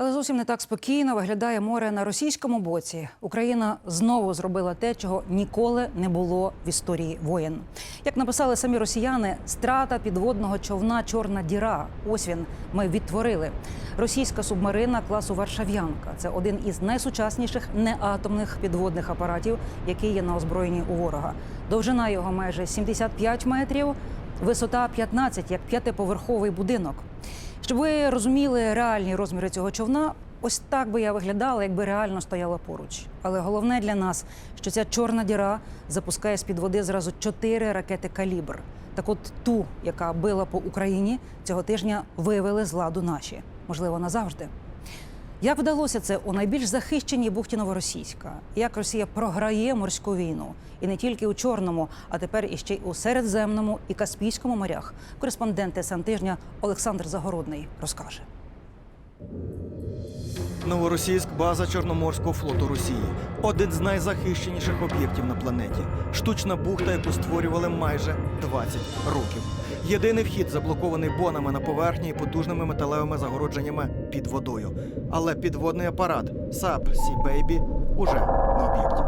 Але зовсім не так спокійно виглядає море на російському боці. Україна знову зробила те, чого ніколи не було в історії воєн. Як написали самі росіяни, страта підводного човна Чорна діра. Ось він. Ми відтворили. Російська субмарина класу Варшав'янка. Це один із найсучасніших неатомних підводних апаратів, який є на озброєнні у ворога. Довжина його майже 75 метрів, висота 15, як п'ятиповерховий будинок. Щоб ви розуміли реальні розміри цього човна, ось так би я виглядала, якби реально стояла поруч. Але головне для нас, що ця чорна діра запускає з під води зразу чотири ракети калібр. Так от ту, яка била по Україні, цього тижня вивели з ладу наші, можливо, назавжди. Як вдалося це у найбільш захищеній бухті Новоросійська? Як Росія програє морську війну і не тільки у Чорному, а тепер іще й у Середземному і Каспійському морях? Кореспондент СН тижня Олександр Загородний розкаже. Новоросійськ база Чорноморського флоту Росії. Один з найзахищеніших об'єктів на планеті. Штучна бухта, яку створювали майже 20 років. Єдиний вхід заблокований бонами на поверхні і потужними металевими загородженнями під водою. Але підводний апарат САП Сі Бейбі уже на об'єкті.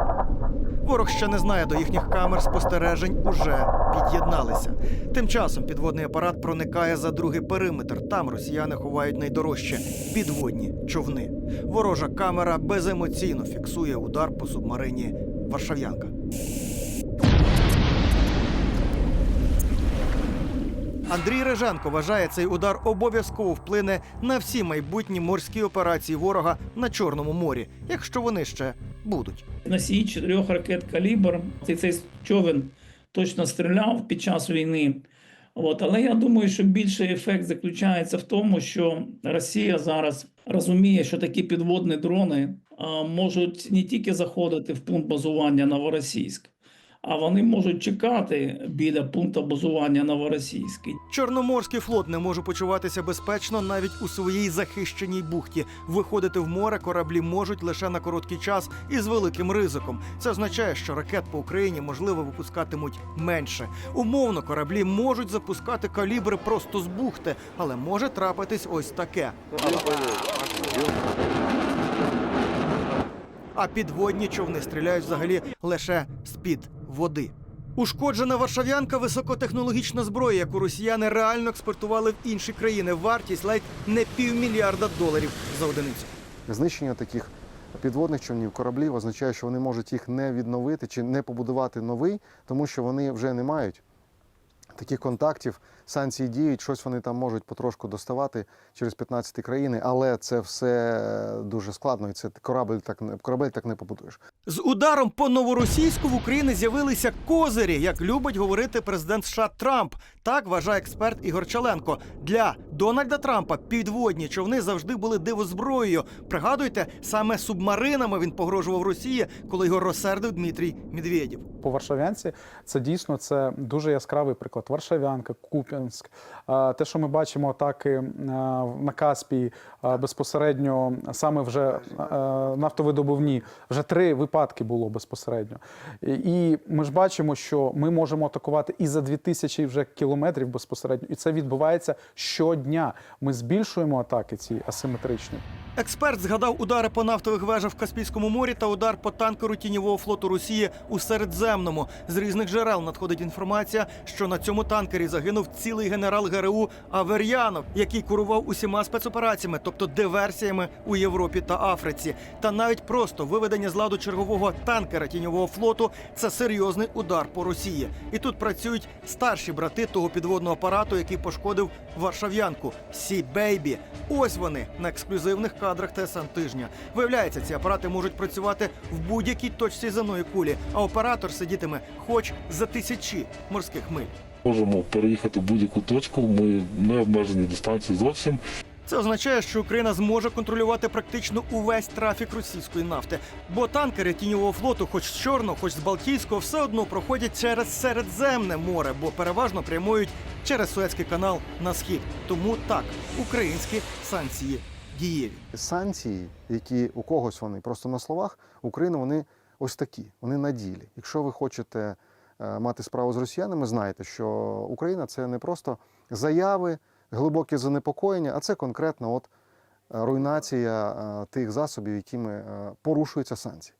Ворог ще не знає до їхніх камер спостережень, уже під'єдналися. Тим часом підводний апарат проникає за другий периметр. Там росіяни ховають найдорожче підводні човни. Ворожа камера беземоційно фіксує удар по субмарині Варшав'янка. Андрій Реженко вважає, цей удар обов'язково вплине на всі майбутні морські операції ворога на Чорному морі, якщо вони ще будуть. Носій чотирьох ракет калібр. Цей, цей човен точно стріляв під час війни. От, але я думаю, що більший ефект заключається в тому, що Росія зараз розуміє, що такі підводні дрони а, можуть не тільки заходити в пункт базування Новоросійськ, а вони можуть чекати біля пункту базування Новоросійськ. Чорноморський флот не може почуватися безпечно навіть у своїй захищеній бухті. Виходити в море кораблі можуть лише на короткий час і з великим ризиком. Це означає, що ракет по Україні можливо випускатимуть менше. Умовно, кораблі можуть запускати калібри просто з бухти, але може трапитись ось таке. А підводні човни стріляють взагалі лише з-під води. Ушкоджена варшав'янка високотехнологічна зброя, яку росіяни реально експортували в інші країни. Вартість ледь не півмільярда доларів за одиницю. Знищення таких підводних човнів, кораблів означає, що вони можуть їх не відновити чи не побудувати новий, тому що вони вже не мають таких контактів. Санкції діють, щось вони там можуть потрошку доставати через 15 країни, але це все дуже складно, і це корабель так не корабель так не побудуєш. З ударом по новоросійську в Україні з'явилися козирі, як любить говорити президент США Трамп. Так вважає експерт Ігор Чаленко. Для Дональда Трампа підводні човни завжди були дивозброєю. Пригадуйте, саме субмаринами він погрожував Росії, коли його розсердив Дмитрій Медведєв. По Варшавянці це дійсно це дуже яскравий приклад. Варшавянка, Куп'янськ. Те, що ми бачимо атаки на Каспії безпосередньо, саме вже нафтовидобувні, вже три випадки було безпосередньо. І ми ж бачимо, що ми можемо атакувати і за 2000 вже кілометрів безпосередньо, і це відбувається щодня. Ми збільшуємо атаки ці асиметричні. Експерт згадав удари по нафтових вежах в Каспійському морі та удар по танкеру тіньового флоту Росії у Середземному. З різних джерел надходить інформація, що на цьому танкері загинув цілий генерал ГРУ Авер'янов, який курував усіма спецопераціями, тобто диверсіями у Європі та Африці. Та навіть просто виведення з ладу чергового танкера тіньового флоту це серйозний удар по Росії. І тут працюють старші брати того підводного апарату, який пошкодив Варшав'янку Сі Бейбі. Ось вони на ексклюзивних кадрах ТСН тижня. Виявляється, ці апарати можуть працювати в будь-якій точці земної кулі, а оператор сидітиме хоч за тисячі морських миль. Можемо переїхати в будь-яку точку. Ми не обмежені дистанцією зовсім. Це означає, що Україна зможе контролювати практично увесь трафік російської нафти. Бо танкери тіньового флоту, хоч з Чорного, хоч з Балтійського, все одно проходять через Середземне море, бо переважно прямують через Суецький канал на схід. Тому так, українські санкції дієві. Санкції, які у когось вони просто на словах, України вони ось такі, вони на ділі. Якщо ви хочете е, мати справу з росіянами, знаєте, що Україна це не просто заяви, глибоке занепокоєння, а це конкретно от руйнація е, тих засобів, якими е, порушуються санкції.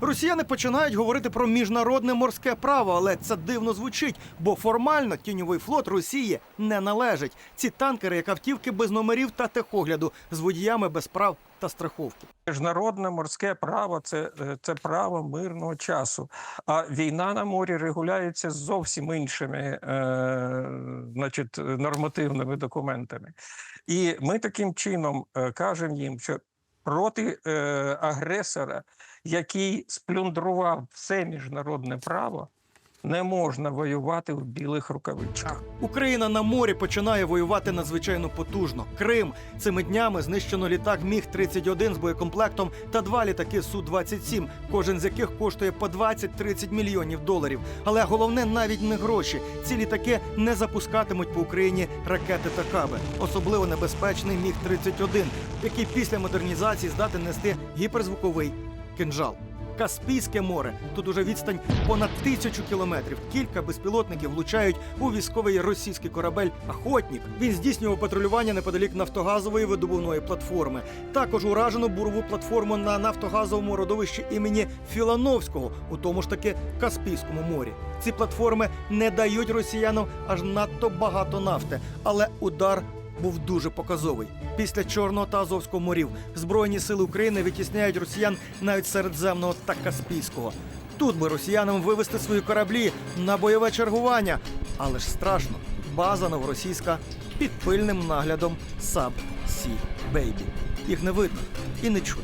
Росіяни починають говорити про міжнародне морське право, але це дивно звучить, бо формально тіньовий флот Росії не належить. Ці танкери, як автівки без номерів та техогляду, з водіями без прав та страховки. Міжнародне морське право це, е, це право мирного часу. А війна на морі регуляється зовсім іншими е, значить, нормативними документами. І ми таким чином е, кажемо їм, що проти е, агресора, який сплюндрував все міжнародне право, не можна воювати в білих рукавичках. Україна на морі починає воювати надзвичайно потужно. Крим цими днями знищено літак Міг 31 з боєкомплектом та два літаки Су 27 кожен з яких коштує по 20-30 мільйонів доларів. Але головне навіть не гроші. Ці літаки не запускатимуть по Україні ракети та каби. Особливо небезпечний Міг 31 який після модернізації здатен нести гіперзвуковий кинжал. Каспійське море. Тут уже відстань понад тисячу кілометрів. Кілька безпілотників влучають у військовий російський корабель Охотнік. Він здійснював патрулювання неподалік нафтогазової видобувної платформи. Також уражено бурову платформу на нафтогазовому родовищі імені Філановського, у тому ж таки Каспійському морі. Ці платформи не дають росіянам аж надто багато нафти, але удар був дуже показовий. Після Чорного та Азовського морів Збройні сили України відтісняють росіян навіть Середземного та Каспійського. Тут би росіянам вивести свої кораблі на бойове чергування. Але ж страшно, база новоросійська під пильним наглядом САБ Сі Бейбі. Їх не видно і не чути.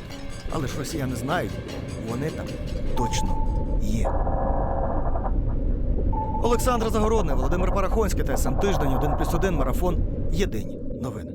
Але ж росіяни знають, вони там точно є. Олександр Загородний, Володимир Парахонський, ТСН Тиждень, 1+,1, Марафон. Єдині новини.